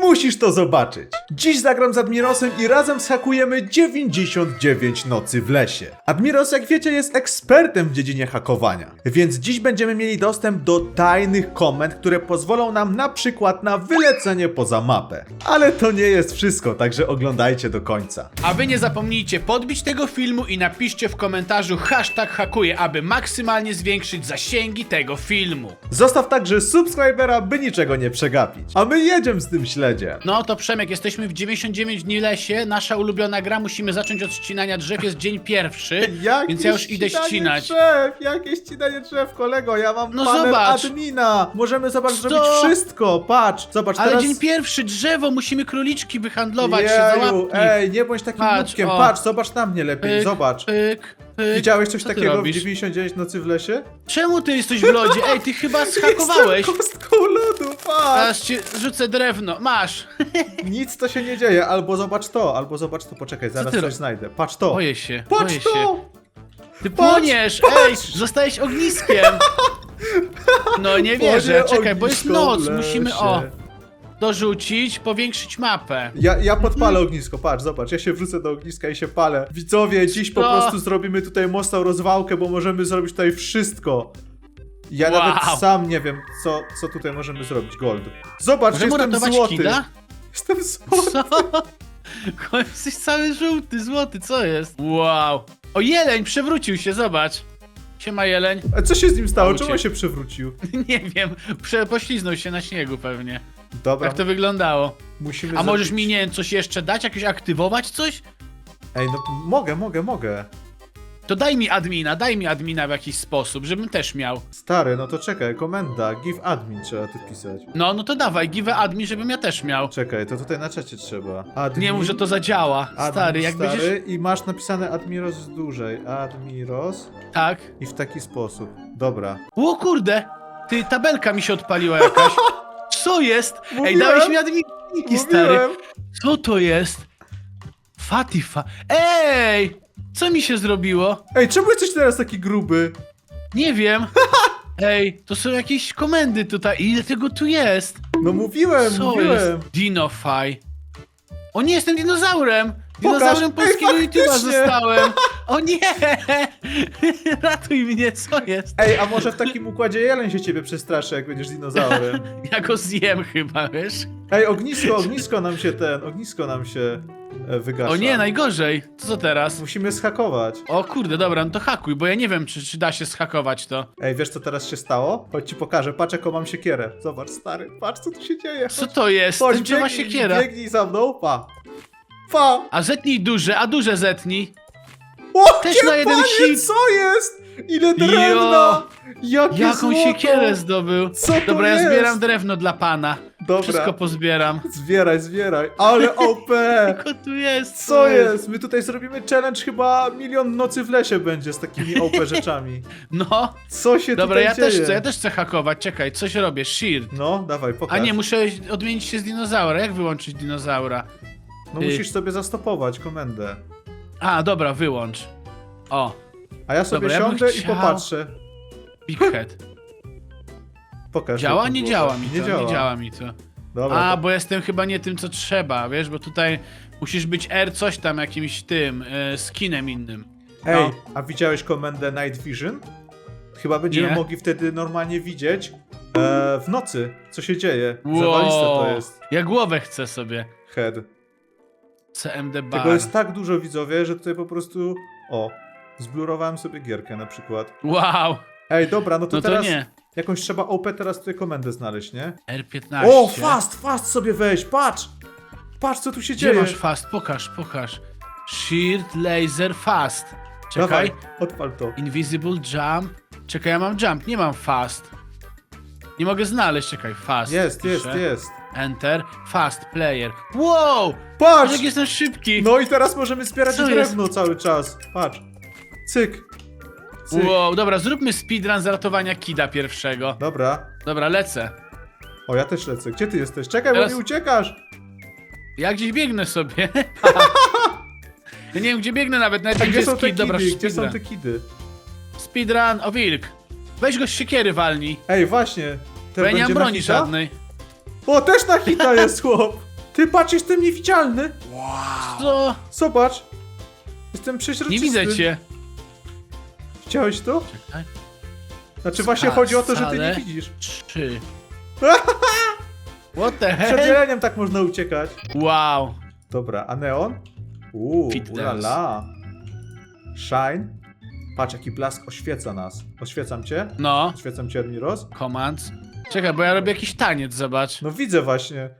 Musisz to zobaczyć. Dziś zagram z Admirosem i razem zhakujemy 99 nocy w lesie. Admiros, jak wiecie, jest ekspertem w dziedzinie hakowania, więc dziś będziemy mieli dostęp do tajnych komend, które pozwolą nam na przykład na wylecenie poza mapę. Ale to nie jest wszystko, także oglądajcie do końca. A wy nie zapomnijcie podbić tego filmu i napiszcie w komentarzu hashtag hakuje, aby maksymalnie zwiększyć zasięgi tego filmu. Zostaw także subskrybera, by niczego nie przegapić. A my jedziemy z tym śledziem. No to Przemek, jesteśmy w 99 dni lesie, nasza ulubiona gra, musimy zacząć od ścinania drzew, jest dzień pierwszy, więc ja już idę ścinanie ścinać. drzew, jakie ścinanie drzew, kolego, ja mam No panel zobacz. admina. Możemy zobacz zrobić wszystko, patrz, zobacz Ale teraz... dzień pierwszy, drzewo, musimy króliczki wyhandlować się za Jeju, łapki. ej, nie bądź takim Patrz, o. patrz, zobacz na mnie lepiej, Pyk, zobacz. Pyk. Widziałeś coś Co ty takiego w robisz? 99 nocy w lesie? Czemu ty jesteś w lodzie? Ej, ty chyba schakowałeś. Jestem kostką lodu, patrz! Teraz ci rzucę drewno, masz. Nic to się nie dzieje, albo zobacz to, albo zobacz to, poczekaj, zaraz ty coś znajdę. Patrz to! Boję się, Patrz boję się. to! Ty Patrz, płoniesz! patrz! Ej, zostałeś ogniskiem! No nie wierzę, czekaj, bo jest ognisko noc, musimy lesie. Dorzucić, powiększyć mapę. Ja, ja podpalę ognisko, patrz, zobacz, ja się wrócę do ogniska i się palę. Widzowie, dziś po Co? prostu zrobimy tutaj mocną rozwałkę, bo możemy zrobić tutaj wszystko. Ja Wow. nawet sam nie wiem, co, co tutaj możemy zrobić, Gold. Zobacz, Możemy jestem uratować złoty. kida? Jestem złoty. Co? Jesteś cały żółty, złoty, co jest? Wow. O, jeleń przewrócił się, zobacz. Siema jeleń. A co się z nim stało? Czemu się przewrócił? Nie wiem, prze pośliznął się na śniegu pewnie. Dobra, Tak to wyglądało. musimy A możesz zrobić- mi, nie wiem, coś jeszcze dać? Jakieś aktywować coś? Ej, no mogę, mogę, mogę. To daj mi admina, daj mi admina w jakiś sposób, żebym też miał. Stary, no to czekaj, komenda, give admin trzeba tu pisać. No, no to dawaj, give admin, żebym ja też miał. Czekaj, to tutaj na czacie trzeba. Admin, Nie mów, że to zadziała. admin, Stary, jak stary, będziesz... i masz napisane Admiros z dłużej. Admiros Tak. i w taki sposób. Dobra. O kurde! Ty, tabelka mi się odpaliła jakaś. Co jest? Ej, Mówiłem. dałeś mi adminki, stary. Mówiłem. Co to jest? Fatifa. Ej! Co mi się zrobiło? Ej, czemu jesteś teraz taki gruby? Nie wiem. Ej, to są jakieś komendy tutaj. Ile tego tu jest? No mówiłem, Co mówiłem. jest? Dinofy. O nie, jestem dinozaurem! Dinozaurem Pokaż. Ej, polskiego YouTube'a faktycznie. zostałem! O nie! Ratuj mnie, co jest? Ej, a może w takim układzie jeleń się ciebie przestraszy, jak będziesz dinozaurem? Ja go zjem chyba, wiesz? Ej, ognisko, ognisko nam się ten, ognisko nam się e, wygasza. O nie, najgorzej. To co teraz? Musimy schakować. O kurde, dobra, no to hakuj, bo ja nie wiem, czy, czy da się schakować to. Ej, wiesz co teraz się stało? Chodź ci pokażę, patrz jaką mam siekierę. Zobacz, stary, patrz co tu się dzieje. Co to jest? Chodź, Gdzie ma biegnij, siekiera? biegnij za mną, pa. Pa. A zetnij duże, a duże zetnij. O, Też na jeden panie, co jest? Ile drewna! Jakie Jaką złoto! siekierę zdobył? Co to Dobra, ja jest? zbieram drewno dla pana. Dobra, Wszystko pozbieram. zbieraj, zbieraj. Ale OP! Tylko tu jest. Co jest? My tutaj zrobimy challenge chyba milion nocy w lesie będzie z takimi OP rzeczami. No. Co się Dobra, tutaj ja dzieje? też chcę, ja też chcę hakować. Czekaj, coś robię. Shield. No, dawaj, pokaż. A nie, muszę odmienić się z dinozaura. Jak wyłączyć dinozaura? No y- musisz sobie zastopować komendę. A, dobra, wyłącz. O, A ja sobie Dobra, ja bym siądę i chciał- popatrzę. Big Head. Pokaż. Działa? jak to Nie było. działa mi to, Nie działa. mi to. Dobra, A, to- bo jestem chyba nie tym, co trzeba, wiesz, bo tutaj musisz być R coś tam, jakimś tym, e, skinem innym. Ej, no. a widziałeś komendę Night Vision? Chyba będziemy Nie. mogli wtedy normalnie widzieć e, w nocy, co się dzieje. Zawaliste to jest. Ja głowę chcę sobie. Head. CMD bar. Tego jest tak dużo widzowie, że tutaj po prostu. O, zblurowałem sobie gierkę na przykład. Wow, Ej, dobra, no to no to teraz nie. jakąś trzeba OP teraz tutaj komendę znaleźć, nie? R15. O, fast, fast sobie weź, patrz! Patrz co tu się Gdzie dzieje. masz fast? Pokaż, pokaż. Shield, laser, fast. Czekaj. Dawaj, odpal to. Invisible jump. Czekaj, ja mam jump, nie mam fast. Nie mogę znaleźć, czekaj, fast. Jest, jest, jest. Enter, fast player. Wow! Patrz! Jak jestem szybki! No i teraz możemy zbierać Co drewno cały czas. Patrz. Cyk. Cyk. Wow, dobra, zróbmy speedrun z ratowania kida pierwszego. Dobra. Dobra, lecę. O, ja też lecę. Gdzie ty jesteś? Czekaj, Teraz- bo mi uciekasz. Ja gdzieś biegnę sobie. ja nie wiem, gdzie biegnę nawet, nawet A gdzie są jest te kid. Dobra, kidy? Gdzie są speedrun. te kidy? Speedrun, o wilk. Weź go z siekiery walnij. Ej, właśnie. Bo ja nie mam będzie na broni hita? żadnej. O, też na hita jest chłop. Ty patrz, jestem niewidzialny. Co? Zobacz. Jestem przeźroczysty. Nie widzę cię. Chciałeś to? Czekaj. Znaczy właśnie chodzi o to, że ty nie widzisz. Trzy. What the Przed hell? jeleniem tak można uciekać. Wow. Dobra, a neon? Uuu, Fit ulala. Shine. Patrz, jaki blask oświeca nas. Oświecam cię? No, Oświecam cię, Admiros? commands. Czekaj, bo ja robię jakiś taniec, zobacz. No widzę właśnie.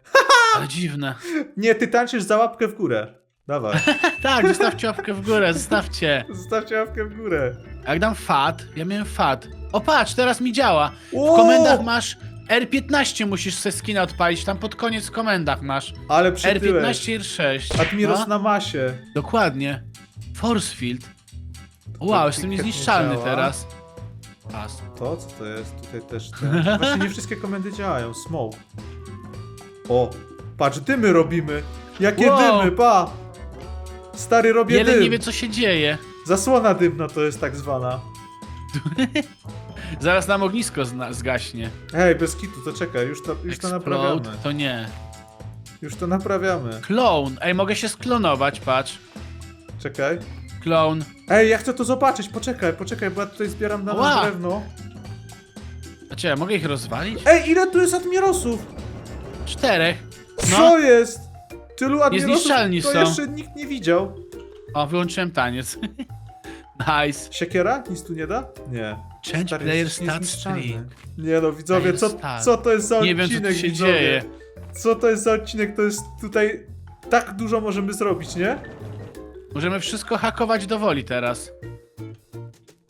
Ale dziwne. Nie, ty tańczysz za łapkę w górę. Dawaj. Tak, zostawcie łapkę w górę, zostawcie. Zostawcie łapkę w górę. A Jak dam fat, ja miałem fat. O patrz, teraz mi działa. W O! komendach masz R15 musisz se skina odpalić, tam pod koniec w komendach masz. Ale przytyłeś. R15 i R6. Admiros No, na masie. Dokładnie. Force field. Wow, jestem nie niezniszczalny działa. teraz. To, co to jest? Tutaj też ten. Właśnie nie wszystkie komendy działają. Smoke. O, patrz, dymy robimy. Jakie Wow. dymy, pa! Stary, robię Jeleń dym. nie wie co się dzieje. Zasłona dymna to jest tak zwana. Zaraz nam ognisko zna- zgaśnie. Hej, bez kitu, to czekaj, już to, już to naprawiamy. to nie. Już to naprawiamy. Clone. Ej, mogę się sklonować, patrz. Czekaj. Clone. Ej, ja chcę to zobaczyć, poczekaj, poczekaj, bo ja tutaj zbieram na Ła. drewno. A czy ja mogę ich rozwalić? Ej, ile tu jest admirosów? Czterech. No. Co jest? Tylu admirosów Niezniszczalni to są. jeszcze nikt nie widział. O, wyłączyłem taniec. nice. Siekiera? Nic tu nie da? Nie. Change Stary, player jesteś stat niezniszczalny. string. Nie no, widzowie, Player co, stat. co to jest za Nie odcinek, wiem, co tu się widzowie? dzieje. Co to jest za odcinek? To jest tutaj... Tak dużo możemy zrobić, nie? Możemy wszystko hakować do woli teraz.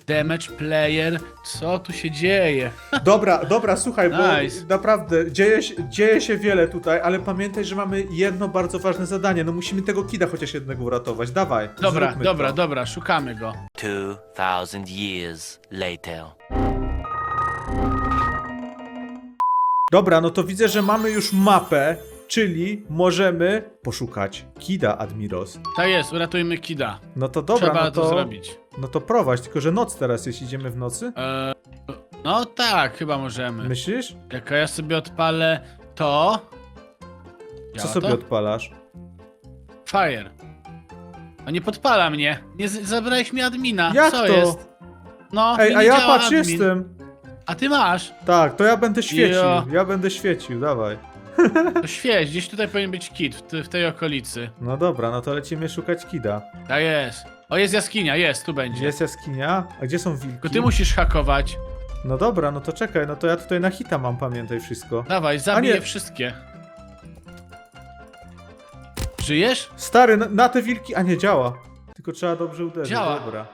Damage player. Co tu się dzieje? Dobra, dobra, słuchaj, bo Nice. naprawdę dzieje się, dzieje się wiele tutaj, ale pamiętaj, że mamy jedno bardzo ważne zadanie. No musimy tego kida chociaż jednego uratować. Dawaj, Dobra, zróbmy dobra, to. dobra, szukamy go. 2000 years later. Dobra, no to widzę, że mamy już mapę, czyli możemy poszukać kida, Admiros. Tak jest, uratujmy Kida. No to dobra, Trzeba no to to, zrobić. no to prowadź, tylko że noc teraz jest, idziemy w nocy? Eee, no tak, chyba możemy. Myślisz? Jak ja sobie odpalę to... Co sobie to? odpalasz? Fire. O, nie podpala mnie. Nie z- zabrałeś mi admina. Jak Co to? jest? No, Ej, a ja działa patrz, admin. jestem. A ty masz. Tak, to ja będę świecił. Jo. Ja będę świecił, dawaj. To świeć, gdzieś tutaj powinien być kit, w, ty- w tej okolicy. No dobra, no to lecimy szukać kida. Tak jest. O, jest jaskinia, jest, tu będzie. Jest jaskinia? A gdzie są wilki? Tylko ty musisz hakować. No dobra, no to czekaj, no to ja tutaj na hita mam, pamiętaj wszystko. Dawaj, zabij nie. je wszystkie. Żyjesz? Stary, na, na te wilki... A nie, działa. Tylko trzeba dobrze uderzyć, Działa. dobra.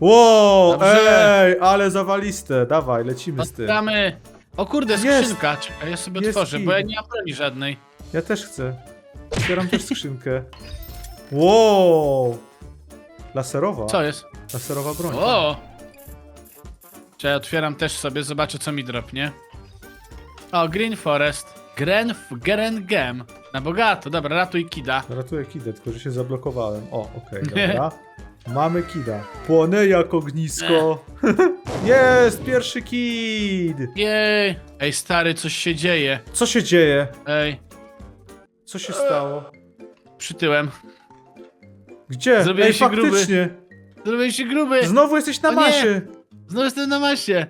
Wow, Dobrze. ej, ale zawaliste. Dawaj, lecimy z tym. O kurde, Jest. skrzynka. Czekaj, ja sobie Jest otworzę, bo ja nie mam broni żadnej. Ja też chcę. Otwieram też skrzynkę. Wow! Laserowa. Co jest? Laserowa broń. O! Czy ja otwieram też sobie, zobaczę co mi dropnie. O, Green Forest. Gren, Geren Gem. Na bogato, dobra, ratuj Kida. Ratuję kidę, tylko że się zablokowałem. O, okej, dobra. Mamy kida. Płonę jak ognisko. Jest, pierwszy kid! Jej! Ej, stary, coś się dzieje. Co się dzieje? Ej, Co się stało? przytyłem. Gdzie? Zrobiłem Ej, się gruby. faktycznie. Zrobiłem się gruby! Znowu jesteś na O nie. masie. Znowu jestem na masie.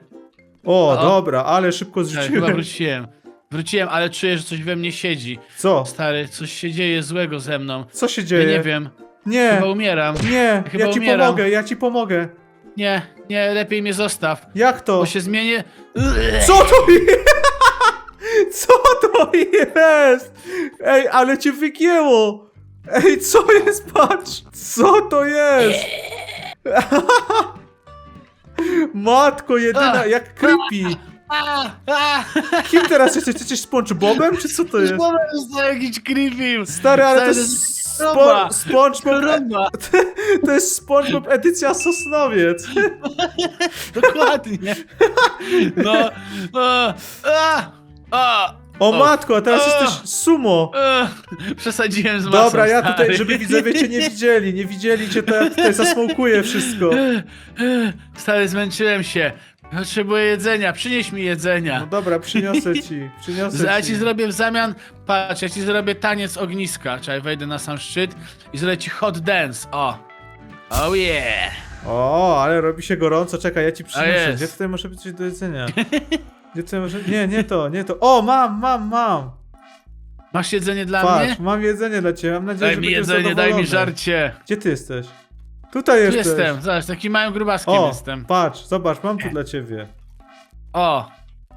O, O. dobra, ale szybko Ej, chyba zrzuciłem. wróciłem. Wróciłem, ale czuję, że coś we mnie siedzi. Co? Stary, coś się dzieje złego ze mną. Co się Ja dzieje? nie wiem. Nie, Chyba umieram. nie, Chyba ja ci umieram. pomogę, ja ci pomogę. Nie, nie, lepiej mnie zostaw. Jak to? Bo się zmienię. Co to jest? Co to jest? Ej, ale cię wygięło! Ej, co jest? Patrz! Co to jest? Matko jedyna, jak creepy. A, a, Kim teraz jesteś? Jesteś SpongeBobem, czy co to jest? Słowo jest jakiś creepy. Stary, ale to jest spo, SpongeBob... Choroba, To jest SpongeBob edycja Sosnowiec. dokładnie. No, a, a, a, O, O. matko, a teraz O. jesteś sumo. Przesadziłem z masą, Dobra, ja stary. tutaj, żeby widzowie cię nie widzieli, nie widzieli cię, to ja tutaj zasmokuję wszystko. Stary, zmęczyłem się. Potrzebuję jedzenia, przynieś mi jedzenia. No dobra, przyniosę ci, przyniosę Ja ci. ci zrobię w zamian, patrz, ja ci zrobię taniec ogniska. Czekaj, wejdę na sam szczyt i zrobię ci hot dance, o. Oh yeah. O, ale robi się gorąco, czekaj, ja ci przyniosę. jest. Gdzie tutaj może być coś do jedzenia? Gdzie tutaj może... Nie, nie to, nie to. O, mam, mam, mam. Masz jedzenie dla Patrz, mnie? mam jedzenie dla ciebie, mam nadzieję, Daj że mi będziesz jedzenie, daj mi zadowolony. żarcie. Gdzie ty jesteś? Tutaj Tu jesteś. jestem, zobacz, taki małym grubaskiem O, jestem. patrz, zobacz, mam tu dla ciebie. O,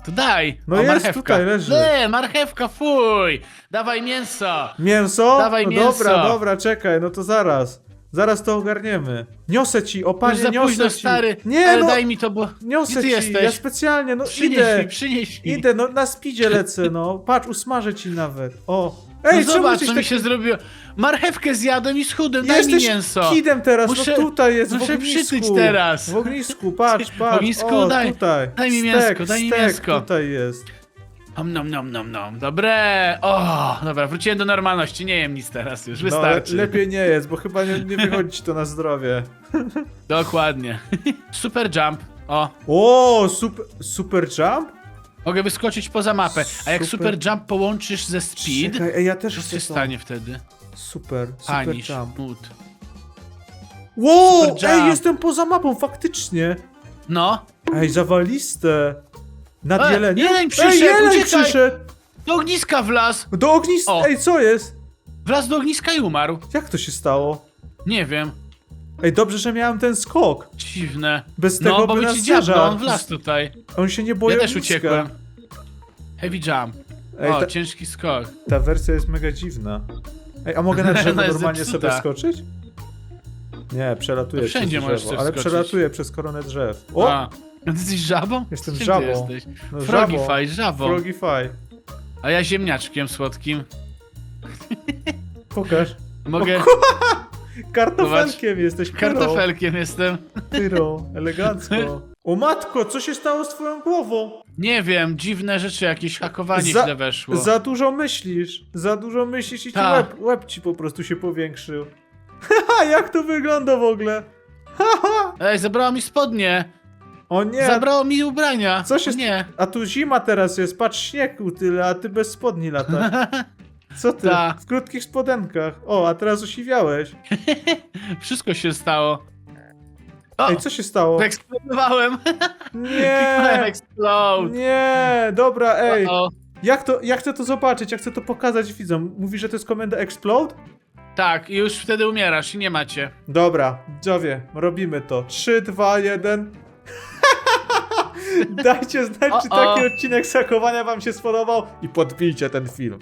to daj. No o, jest, marchewka. tutaj leży. Nie, marchewka, fuj. Dawaj mięso. Mięso? Dawaj no mięso. Dobra, dobra, czekaj, no to zaraz. Zaraz to ogarniemy. Niosę ci, o Już panie, za niosę późno, ci. stary. Nie, Ale no, daj mi to, bo... niosę ty ci, jesteś? ja specjalnie, no Przynieś idę. mi, przynieś mi. Idę, no na speedzie lecę, no. Patrz, usmażę ci nawet. O. Ej, no zobacz, co mi taki... się zrobiło. Marchewkę zjadłem i schudłem, daj mi Jesteś mięso. kidem teraz, Muszę- no tutaj jest, w muszę ognisku. przytyć teraz. W ognisku, patrz, patrz. ognisku, o, daj- tutaj. daj mi Stek, mięsko, daj mi stek mięsko. tutaj jest. Nom, nom, nom, nom, nom. Dobre. O, dobra, wróciłem do normalności, nie jem nic teraz już, No, wystarczy. lepiej nie jest, bo chyba nie, nie wychodzi ci to na zdrowie. Dokładnie. Super jump. O, O, super, super jump? Mogę wyskoczyć poza mapę. A jak Super. super jump połączysz ze speed, Czekaj, ej, ja też co chcę się to. stanie wtedy? Super, super Panisz, jump. mood. Wow, Super ej, jump. jestem poza mapą, faktycznie. No, Ej, zawaliste. Nad E, jeleniem? jeleń przyszedł, ej, jeleń uciekaj. przyszedł. do ogniska wlazł. Do ogniska, O. ej, co jest? Wlazł do ogniska i umarł. Jak to się stało? Nie wiem, Ej, dobrze, że miałem ten skok. dziwne. Bez tego No, bo by nas ci dziabnął, zeżarł. on wlazł tutaj. On się nie boi Ja też ogniska. uciekłem. Heavy jump. Ej, O, ta, ciężki skok. ta wersja jest mega dziwna. Ej, a mogę na drzewo normalnie sobie skoczyć? Nie, przelatuję wszędzie przez drzewo, ale skoczyć. przelatuję przez koronę drzew. O, A, ty jesteś żabą? Jestem Czym żabą. Ty jesteś? no Frogify, żabą. Frogify. A ja ziemniaczkiem słodkim. Pokaż. Mogę... Kartofelkiem jesteś, pyro. Kartofelkiem jestem. Pyro, elegancko. O matko, co się stało z twoją głową? Nie wiem, dziwne rzeczy, jakieś hakowanie Za- źle weszło. Za dużo myślisz. Za dużo myślisz i ci Ta. łeb, łeb ci po prostu się powiększył. Haha, jak to wygląda w ogóle? Haha! Ej, zabrało mi spodnie. O nie, Zabrało mi ubrania. Co się Nie. a tu zima teraz jest, patrz śniegu tyle, a ty bez spodni lata. Co ty? Ta. W krótkich spodenkach. O, a teraz osiwiałeś. Wszystko się stało. O, Ej, co się stało? eksplodowałem. Nie! Explode. Nie, dobra, ej. O, Jak to, ja chcę to zobaczyć, ja chcę to pokazać widzom. Mówi, że to jest komenda explode? tak, i już wtedy umierasz i nie macie. Dobra, Jowie, robimy to. 3, 2, 1. Dajcie znać, czy taki odcinek sakowania wam się spodobał i podbijcie ten film.